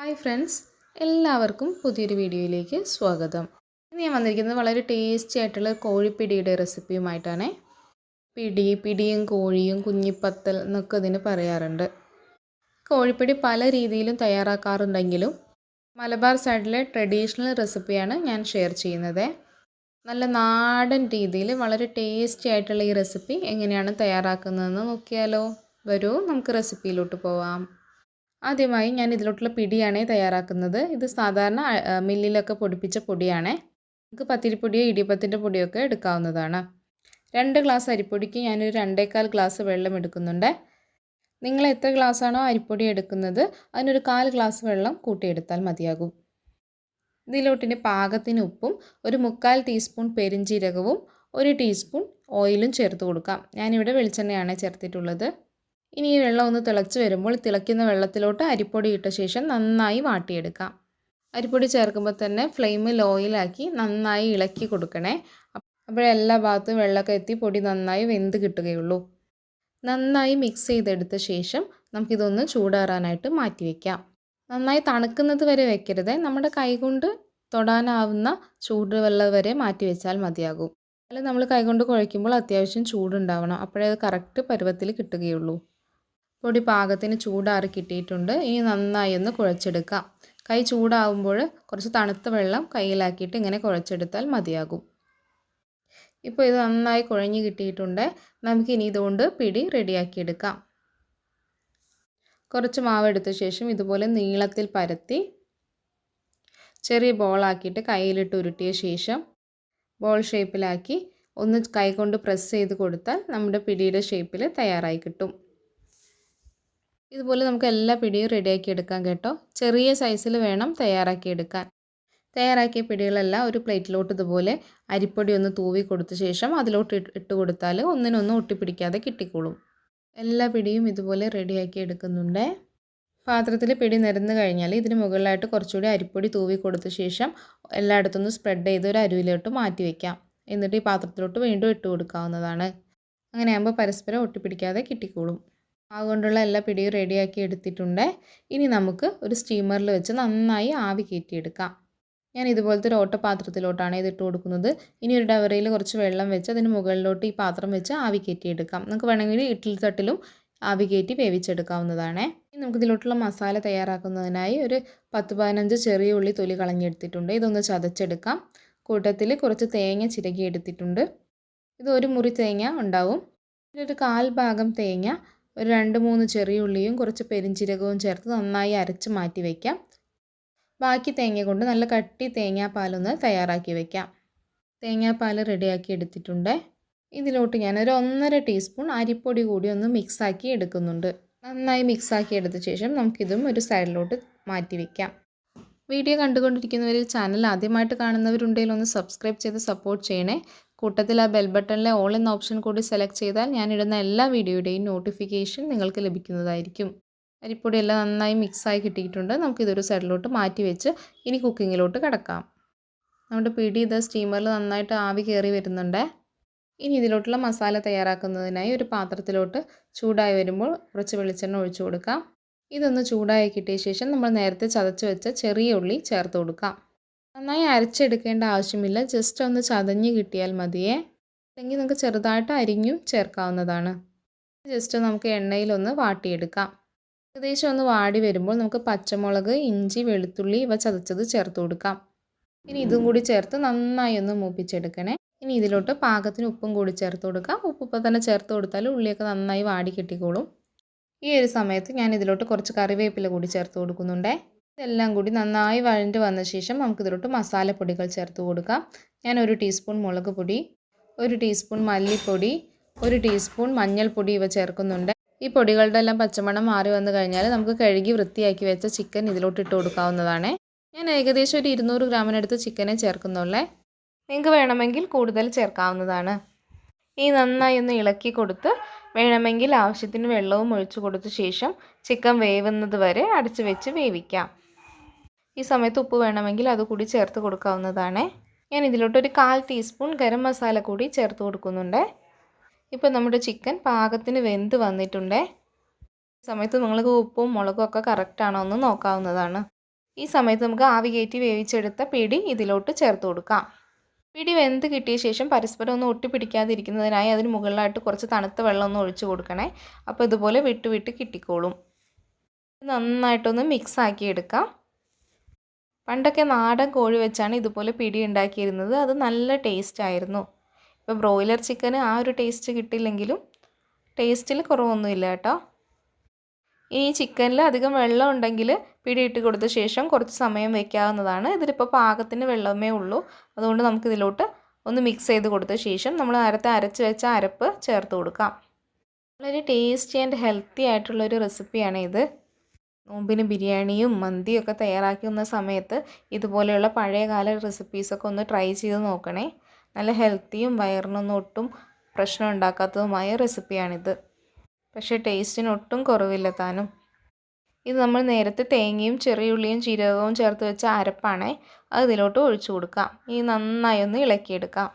Hi friends എല്ലാവർക്കും പുതിയൊരു വീഡിയോയിലേക്ക് സ്വാഗതം. ഇന്ന് ഞാൻ വന്നിരിക്കുന്നത് വളരെ ടേസ്റ്റി ആയിട്ടുള്ള കോഴിപ്പിടിയുടെ റെസിപ്പിയുമായിട്ടാണ്. പിടി പിടിയും കോഴിയും കുഞ്ഞിപ്പത്തൽ എന്നൊക്കെ ഇതിന് പറയാറുണ്ട്. കോഴിപ്പിടി പല രീതിയിലും തയ്യാറാക്കാറുണ്ടെങ്കിലും മലബാർ സൈഡിലെ ട്രഡീഷണൽ റെസിപ്പിയാണ് ഞാൻ ഷെയർ ചെയ്യുന്നത്. നല്ല നാടൻ രീതിയിൽ വളരെ ടേസ്റ്റി ആയിട്ടുള്ള ഈ റെസിപ്പി എങ്ങനെയാണ് തയ്യാറാക്കുന്നതെന്ന് നോക്കിയാലോ. വരൂ നമുക്ക് റെസിപ്പിയിലോട്ട് പോവാം. ആദ്യമായി ഞാൻ ഇതിലോട്ടുള്ള പിടിയാണ് തയ്യാറാക്കുന്നത്. ഇത് സാധാരണ മില്ലിലൊക്കെ പൊടിപ്പിച്ച പൊടിയാണ്. നമുക്ക് പത്തിരിപ്പൊടിയോ ഇടിയപ്പത്തിന്റെ പൊടിയോ ഒക്കെ എടുക്കാവുന്നതാണ്. രണ്ട് ഗ്ലാസ് അരിപ്പൊടിക്ക് ഞാനൊരു രണ്ടേക്കാൽ ഗ്ലാസ് വെള്ളം എടുക്കുന്നുണ്ട്. നിങ്ങൾ എത്ര ഗ്ലാസ്സാണോ അരിപ്പൊടി എടുക്കുന്നത് അതിനൊരു കാൽ ഗ്ലാസ് വെള്ളം കൂട്ടിയെടുത്താൽ മതിയാകും. ഇതിലോട്ടിന്റെ പാകത്തിന് ഉപ്പും ഒരു മുക്കാൽ ടീസ്പൂൺ പെരിഞ്ചീരകവും ഒരു ടീസ്പൂൺ ഓയിലും ചേർത്ത് കൊടുക്കാം. ഞാനിവിടെ വെളിച്ചെണ്ണയാണ് ചേർത്തിട്ടുള്ളത്. ഇനി ഈ വെള്ളം ഒന്ന് തിളച്ച് വരുമ്പോൾ തിളയ്ക്കുന്ന വെള്ളത്തിലോട്ട് അരിപ്പൊടി ഇട്ട ശേഷം നന്നായി വാട്ടിയെടുക്കാം. അരിപ്പൊടി ചേർക്കുമ്പോൾ തന്നെ ഫ്ലെയിം ലോയിലാക്കി നന്നായി ഇളക്കി കൊടുക്കണേ. അപ്പോഴെല്ലാ ഭാഗത്തും വെള്ളമൊക്കെ എത്തി പൊടി നന്നായി വെന്ത് കിട്ടുകയുള്ളൂ. നന്നായി മിക്സ് ചെയ്തെടുത്ത ശേഷം നമുക്കിതൊന്ന് ചൂടാറാനായിട്ട് മാറ്റി വയ്ക്കാം നന്നായി തണുക്കുന്നത് വരെ വെക്കരുത്. നമ്മുടെ കൈകൊണ്ട് തൊടാനാവുന്ന ചൂടുവെള്ളം വരെ മാറ്റി വെച്ചാൽ മതിയാകും. അല്ല നമ്മൾ കൈകൊണ്ട് കുഴയ്ക്കുമ്പോൾ അത്യാവശ്യം ചൂടുണ്ടാവണം. അപ്പോഴേ അത് കറക്റ്റ് പരുവത്തിൽ കിട്ടുകയുള്ളൂ. പൊടി പാകത്തിന് ചൂടാറി കിട്ടിയിട്ടുണ്ട്. ഇനി നന്നായി ഒന്ന് കുഴച്ചെടുക്കാം. കൈ ചൂടാവുമ്പോൾ കുറച്ച് തണുത്ത വെള്ളം കയ്യിലാക്കിയിട്ട് ഇങ്ങനെ കുഴച്ചെടുത്താൽ മതിയാകും. ഇപ്പോൾ ഇത് നന്നായി കുഴഞ്ഞ് കിട്ടിയിട്ടുണ്ട്. നമുക്ക് ഇനി ഇതുകൊണ്ട് പിടി റെഡിയാക്കിയെടുക്കാം. കുറച്ച് മാവ് എടുത്ത ശേഷം ഇതുപോലെ നീളത്തിൽ പരത്തി ചെറിയ ബോളാക്കിയിട്ട് കയ്യിലിട്ട് ഉരുട്ടിയ ശേഷം ബോൾ ഷേപ്പിലാക്കി ഒന്ന് കൈകൊണ്ട് പ്രസ് ചെയ്ത് കൊടുത്താൽ നമ്മുടെ പിടിയുടെ ഷേപ്പിൽ തയ്യാറായി കിട്ടും. ഇതുപോലെ നമുക്ക് എല്ലാ പിടിയും റെഡിയാക്കി എടുക്കാം കേട്ടോ. ചെറിയ സൈസിൽ വേണം തയ്യാറാക്കി എടുക്കാൻ. തയ്യാറാക്കിയ പിടികളെല്ലാം ഒരു പ്ലേറ്റിലോട്ട് ഇതുപോലെ അരിപ്പൊടി ഒന്ന് തൂവി കൊടുത്ത ശേഷം അതിലോട്ട് ഇട്ട് കൊടുത്താൽ ഒന്നിനൊന്നും ഒട്ടിപ്പിടിക്കാതെ കിട്ടിക്കോളും. എല്ലാ പിടിയും ഇതുപോലെ റെഡിയാക്കി എടുക്കുന്നുണ്ട്. പാത്രത്തിൽ പിടി നിരന്ന് കഴിഞ്ഞാൽ ഇതിന് മുകളിലായിട്ട് കുറച്ചുകൂടി അരിപ്പൊടി തൂവി കൊടുത്ത ശേഷം എല്ലായിടത്തുനിന്ന് സ്പ്രെഡ് ചെയ്ത് ഒരു അരുവിലോട്ട് മാറ്റി വയ്ക്കാം എന്നിട്ട് ഈ പാത്രത്തിലോട്ട് വീണ്ടും ഇട്ട് കൊടുക്കാവുന്നതാണ്. അങ്ങനെയാകുമ്പോൾ പരസ്പരം ഒട്ടിപ്പിടിക്കാതെ കിട്ടിക്കോളും. അതുകൊണ്ടുള്ള എല്ലാ പിടിയും റെഡിയാക്കി എടുത്തിട്ടുണ്ട്. ഇനി നമുക്ക് ഒരു സ്റ്റീമറിൽ വെച്ച് നന്നായി ആവി കയറ്റിയെടുക്കാം. ഞാൻ ഇതുപോലത്തെ ഒരു ഓട്ടപാത്രത്തിലോട്ടാണ് ഇത് ഇട്ട് കൊടുക്കുന്നത്. ഇനി ഒരു ഡവറയിൽ കുറച്ച് വെള്ളം വെച്ച് അതിന് മുകളിലോട്ട് ഈ പാത്രം വെച്ച് ആവി കയറ്റിയെടുക്കാം. നമുക്ക് വേണമെങ്കിൽ ഇഡ്ഡലി തട്ടിലും ആവി കയറ്റി വേവിച്ചെടുക്കാവുന്നതാണ്. ഇനി നമുക്ക് ഇതിലോട്ടുള്ള മസാല തയ്യാറാക്കുന്നതിനായി ഒരു പത്ത് പതിനഞ്ച് ചെറിയ ഉള്ളി തൊലി കളഞ്ഞെടുത്തിട്ടുണ്ട്. ഇതൊന്ന് ചതച്ചെടുക്കാം. കൂട്ടത്തിൽ കുറച്ച് തേങ്ങ ചിരകി എടുത്തിട്ടുണ്ട് ഇത് ഒരു മുറി തേങ്ങ ഉണ്ടാവും. ഒരു കാൽ ഭാഗം തേങ്ങ ഒരു രണ്ട് മൂന്ന് ചെറിയ ഉള്ളിയും കുറച്ച് പെരിഞ്ചീരകവും ചേർത്ത് നന്നായി അരച്ച് മാറ്റി വയ്ക്കാം ബാക്കി തേങ്ങ കൊണ്ട് നല്ല കട്ടി തേങ്ങാപ്പാലൊന്ന് തയ്യാറാക്കി വയ്ക്കാം തേങ്ങാപ്പാൽ റെഡിയാക്കി എടുത്തിട്ടുണ്ട്. ഇതിലോട്ട് ഞാൻ ഒരു ഒന്നര ടീസ്പൂൺ അരിപ്പൊടി കൂടി ഒന്ന് മിക്സാക്കി എടുക്കുന്നുണ്ട്. നന്നായി മിക്സാക്കി എടുത്ത ശേഷം നമുക്കിതും ഒരു സൈഡിലോട്ട് മാറ്റി വയ്ക്കാം വീഡിയോ കണ്ടുകൊണ്ടിരിക്കുന്നവരിൽ ചാനൽ ആദ്യമായിട്ട് കാണുന്നവരുണ്ടെങ്കിൽ ഒന്ന് സബ്സ്ക്രൈബ് ചെയ്ത് സപ്പോർട്ട് ചെയ്യണേ. കൂട്ടത്തിൽ ആ ബെൽ ബട്ടണിലെ ഓൾ എന്ന ഓപ്ഷൻ കൂടി സെലക്ട് ചെയ്താൽ ഞാൻ ഇടുന്ന എല്ലാ വീഡിയോയുടെയും നോട്ടിഫിക്കേഷൻ നിങ്ങൾക്ക് ലഭിക്കുന്നതായിരിക്കും. അരിപ്പൊടി എല്ലാം നന്നായി മിക്സായി കിട്ടിയിട്ടുണ്ട്. നമുക്കിതൊരു സൈഡിലോട്ട് മാറ്റി വെച്ച് ഇനി കുക്കിങ്ങിലോട്ട് കിടക്കാം. നമ്മുടെ പിടി ഇത് സ്റ്റീമറിൽ നന്നായിട്ട് ആവി കയറി വരുന്നുണ്ട്. ഇനി ഇതിലോട്ടുള്ള മസാല തയ്യാറാക്കുന്നതിനായി ഒരു പാത്രത്തിലോട്ട് ചൂടായി വരുമ്പോൾ കുറച്ച് വെളിച്ചെണ്ണ ഒഴിച്ചു കൊടുക്കാം. ഇതൊന്ന് ചൂടായി കിട്ടിയ ശേഷം നമ്മൾ നേരത്തെ ചതച്ച് വെച്ച ചെറിയ ഉള്ളി ചേർത്ത് കൊടുക്കാം. നന്നായി അരച്ചെടുക്കേണ്ട ആവശ്യമില്ല. ജസ്റ്റ് ഒന്ന് ചതഞ്ഞ് കിട്ടിയാൽ മതിയേ. അല്ലെങ്കിൽ നമുക്ക് ചെറുതായിട്ട് അരിഞ്ഞും ചേർക്കാവുന്നതാണ്. ജസ്റ്റ് നമുക്ക് എണ്ണയിലൊന്ന് വാട്ടിയെടുക്കാം. ഏകദേശം ഒന്ന് വാടി വരുമ്പോൾ നമുക്ക് പച്ചമുളക് ഇഞ്ചി വെളുത്തുള്ളി ഇവ ചതച്ചത് ചേർത്ത് കൊടുക്കാം. ഇനി ഇതും കൂടി ചേർത്ത് നന്നായി ഒന്ന് മൂപ്പിച്ചെടുക്കണേ. ഇനി ഇതിലോട്ട് പാകത്തിന് ഉപ്പും കൂടി ചേർത്ത് കൊടുക്കാം. ഉപ്പ് തന്നെ ചേർത്ത് കൊടുത്താൽ ഉള്ളിയൊക്കെ നന്നായി വാടി കിട്ടിക്കോളും. ഈ ഒരു സമയത്ത് ഞാൻ ഇതിലോട്ട് കുറച്ച് കറിവേപ്പില കൂടി ചേർത്ത് കൊടുക്കുന്നുണ്ടേ. ഇതെല്ലാം കൂടി നന്നായി വഴണ്ട് വന്ന ശേഷം നമുക്ക് ഇതിലോട്ട് മസാലപ്പൊടികൾ ചേർത്ത് കൊടുക്കാം. ഞാൻ ഒരു ടീസ്പൂൺ മുളക് പൊടി ഒരു ടീസ്പൂൺ മല്ലിപ്പൊടി ഒരു ടീസ്പൂൺ മഞ്ഞൾപ്പൊടി ഇവ ചേർക്കുന്നുണ്ട്. ഈ പൊടികളുടെ എല്ലാം പച്ചമണം മാറി വന്നു കഴിഞ്ഞാൽ നമുക്ക് കഴുകി വൃത്തിയാക്കി വെച്ച ചിക്കൻ ഇതിലോട്ട് ഇട്ട് കൊടുക്കാവുന്നതാണ്. ഞാൻ ഏകദേശം ഒരു ഇരുന്നൂറ് ഗ്രാമിനടുത്ത് ചിക്കനെ ചേർക്കുന്നുള്ളേ. നിങ്ങൾക്ക് വേണമെങ്കിൽ കൂടുതൽ ചേർക്കാവുന്നതാണ്. ഈ നന്നായി ഒന്ന് ഇളക്കി കൊടുത്ത് വേണമെങ്കിൽ ആവശ്യത്തിന് വെള്ളവും ഒഴിച്ചു കൊടുത്ത ശേഷം ചിക്കൻ വേവുന്നത് വരെ അടച്ചു വെച്ച് വേവിക്കാം. ഈ സമയത്ത് ഉപ്പ് വേണമെങ്കിൽ അത് കൂടി ചേർത്ത് കൊടുക്കാവുന്നതാണ്. ഞാൻ ഇതിലോട്ട് ഒരു കാൽ ടീസ്പൂൺ ഗരം മസാല കൂടി ചേർത്ത് കൊടുക്കുന്നുണ്ട്. ഇപ്പോൾ നമ്മുടെ ചിക്കൻ പാകത്തിന് വെന്ത് വന്നിട്ടുണ്ട്. ഈ സമയത്ത് നിങ്ങൾക്ക് ഉപ്പും മുളകും ഒക്കെ കറക്റ്റാണോ എന്ന് നോക്കാവുന്നതാണ്. ഈ സമയത്ത് നമുക്ക് ആവി കയറ്റി വേവിച്ചെടുത്ത പിടി ഇതിലോട്ട് ചേർത്ത് കൊടുക്കാം. പിടി വെന്ത് കിട്ടിയ ശേഷം പരസ്പരം ഒന്ന് ഒട്ടിപ്പിടിക്കാതിരിക്കുന്നതിനായി അതിന് മുകളിലായിട്ട് കുറച്ച് തണുത്ത വെള്ളം ഒന്ന് ഒഴിച്ചു കൊടുക്കണേ. അപ്പോൾ ഇതുപോലെ വിട്ട് വിട്ട് കിട്ടിക്കോളും. നന്നായിട്ടൊന്ന് മിക്സ് ആക്കി എടുക്കാം. പണ്ടൊക്കെ നാടൻ കോഴി വെച്ചാണ് ഇതുപോലെ പിടി ഉണ്ടാക്കിയിരുന്നത്. അത് നല്ല ടേസ്റ്റ് ആയിരുന്നു. ഇപ്പോൾ ബ്രോയിലർ ചിക്കന് ആ ഒരു ടേസ്റ്റ് കിട്ടില്ലെങ്കിലും ടേസ്റ്റിൽ കുറവൊന്നുമില്ല കേട്ടോ. ഈ ചിക്കനിൽ അധികം വെള്ളം ഉണ്ടെങ്കിൽ പിടി ഇട്ട് കൊടുത്ത ശേഷം കുറച്ച് സമയം വെക്കാവുന്നതാണ്. ഇതിലിപ്പോൾ പാകത്തിന് വെള്ളമേ ഉള്ളൂ. അതുകൊണ്ട് നമുക്ക് ഇതിലോട്ട് ഒന്ന് മിക്സ് ചെയ്ത് കൊടുത്ത ശേഷം നമ്മൾ നേരത്തെ അരച്ച് വെച്ച അരപ്പ് ചേർത്ത് കൊടുക്കാം. വളരെ ടേസ്റ്റി ആൻഡ് ഹെൽത്തി ആയിട്ടുള്ളൊരു റെസിപ്പിയാണ് ഇത് നോമ്പിന് ബിരിയാണിയും മന്തിയും ഒക്കെ തയ്യാറാക്കുന്ന സമയത്ത് ഇതുപോലെയുള്ള പഴയകാല റെസിപ്പീസൊക്കെ ഒന്ന് ട്രൈ ചെയ്ത് നോക്കണേ. നല്ല ഹെൽത്തിയും വയറിനൊന്നും ഒട്ടും പ്രശ്നം ഉണ്ടാക്കാത്തതുമായ റെസിപ്പിയാണിത് പക്ഷേ ടേസ്റ്റിന് ഒട്ടും കുറവില്ല താനും. ഇത് നമ്മൾ നേരത്തെ തേങ്ങയും ചെറിയുള്ളിയും ജീരകവും ചേർത്ത് വെച്ച അരപ്പാണേ. അത് ഇതിലോട്ട് ഒഴിച്ചു കൊടുക്കാം. ഈ നന്നായി ഒന്ന് ഇളക്കിയെടുക്കാം.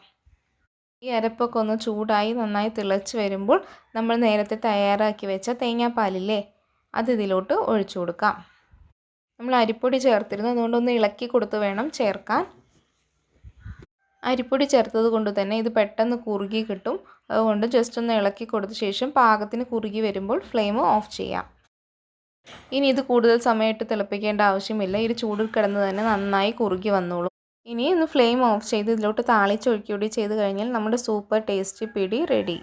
ഈ അരപ്പൊക്കെ ഒന്ന് ചൂടായി നന്നായി തിളച്ച് വരുമ്പോൾ നമ്മൾ നേരത്തെ തയ്യാറാക്കി വെച്ച തേങ്ങാപ്പാലില്ലേ? അത് ഇതിലോട്ട് ഒഴിച്ചു കൊടുക്കാം. നമ്മൾ അരിപ്പൊടി ചേർത്തിരുന്നു. അതുകൊണ്ടൊന്ന് ഇളക്കി കൊടുത്ത് വേണം ചേർക്കാൻ. അരിപ്പൊടി ചേർത്തത് കൊണ്ട് തന്നെ ഇത് പെട്ടെന്ന് കുറുകി കിട്ടും. അതുകൊണ്ട് ജസ്റ്റ് ഒന്ന് ഇളക്കി കൊടുത്ത ശേഷം പാകത്തിന് കുറുകി വരുമ്പോൾ ഫ്ലെയിം ഓഫ് ചെയ്യാം. ഇനി ഇത് കൂടുതൽ സമയമായിട്ട് തിളപ്പിക്കേണ്ട ആവശ്യമില്ല. ഇത് ചൂടിൽ കിടന്ന് തന്നെ നന്നായി കുറുകി വന്നോളും. ഇനി ഒന്ന് ഫ്ലെയിം ഓഫ് ചെയ്ത് ഇതിലോട്ട് താളിച്ചൊഴിക്കൂടി ചെയ്ത് കഴിഞ്ഞാൽ നമ്മുടെ സൂപ്പർ ടേസ്റ്റി പിടി റെഡി.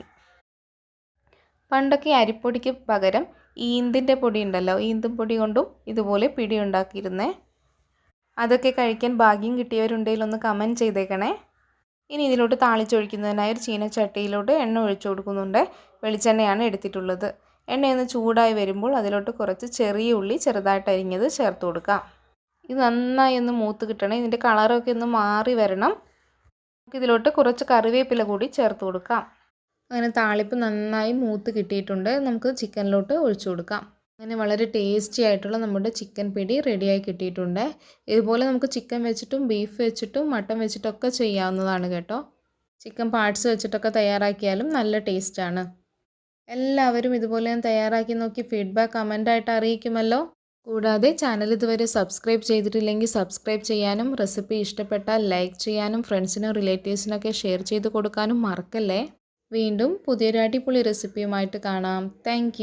പണ്ടൊക്കെ അരിപ്പൊടിക്ക് പകരം ഈന്തിന്റെ പൊടി ഉണ്ടല്ലോ ഈന്തും പൊടി കൊണ്ടും ഇതുപോലെ പിടി ഉണ്ടാക്കിയിരുന്നേ. അതൊക്കെ കഴിക്കാൻ ഭാഗ്യം കിട്ടിയവരുണ്ടെങ്കിൽ ഒന്ന് കമന്റ് ചെയ്തേക്കണേ. ഇനി ഇതിലോട്ട് താളിച്ചൊഴിക്കുന്നതിനായി ഒരു ചീനച്ചട്ടിയിലോട്ട് എണ്ണ ഒഴിച്ചു കൊടുക്കുന്നുണ്ട്. വെളിച്ചെണ്ണയാണ് എടുത്തിട്ടുള്ളത്. എണ്ണയൊന്ന് ചൂടായി വരുമ്പോൾ അതിലോട്ട് കുറച്ച് ചെറിയ ഉള്ളി ചെറുതായിട്ട് അരിഞ്ഞത് ചേർത്ത് കൊടുക്കാം. ഇത് നന്നായി ഒന്ന് മൂത്ത് കിട്ടണം. ഇതിന്റെ കളറൊക്കെ ഒന്ന് മാറി വരണം. നമുക്കിതിലോട്ട് കുറച്ച് കറിവേപ്പില കൂടി ചേർത്ത് കൊടുക്കാം. അങ്ങനെ താളിപ്പ് നന്നായി മൂത്ത് കിട്ടിയിട്ടുണ്ട്. നമുക്ക് ചിക്കനിലോട്ട് ഒഴിച്ചു കൊടുക്കാം. അങ്ങനെ വളരെ ടേസ്റ്റി ആയിട്ടുള്ള നമ്മുടെ ചിക്കൻ പിടി റെഡിയായി കിട്ടിയിട്ടുണ്ട്. ഇതുപോലെ നമുക്ക് ചിക്കൻ വെച്ചിട്ടും ബീഫ് വെച്ചിട്ടും മട്ടൻ വെച്ചിട്ടൊക്കെ ചെയ്യാവുന്നതാണ് കേട്ടോ. ചിക്കൻ പാർട്സ് വെച്ചിട്ടൊക്കെ തയ്യാറാക്കിയാലും നല്ല ടേസ്റ്റാണ് എല്ലാവരും ഇതുപോലെ ഞാൻ തയ്യാറാക്കി നോക്കി ഫീഡ്ബാക്ക് കമന്റായിട്ട് അറിയിക്കുമല്ലോ. കൂടാതെ ചാനൽ ഇതുവരെ സബ്സ്ക്രൈബ് ചെയ്തിട്ടില്ലെങ്കിൽ സബ്സ്ക്രൈബ് ചെയ്യാനും റെസിപ്പി ഇഷ്ടപ്പെട്ടാൽ ലൈക്ക് ചെയ്യാനും ഫ്രണ്ട്സിനും റിലേറ്റീവ്സിനൊക്കെ ഷെയർ ചെയ്ത് കൊടുക്കാനും മറക്കല്ലേ? വീണ്ടും പുതിയൊരു അടിപൊളി റെസിപ്പിയുമായിട്ട് കാണാം. താങ്ക്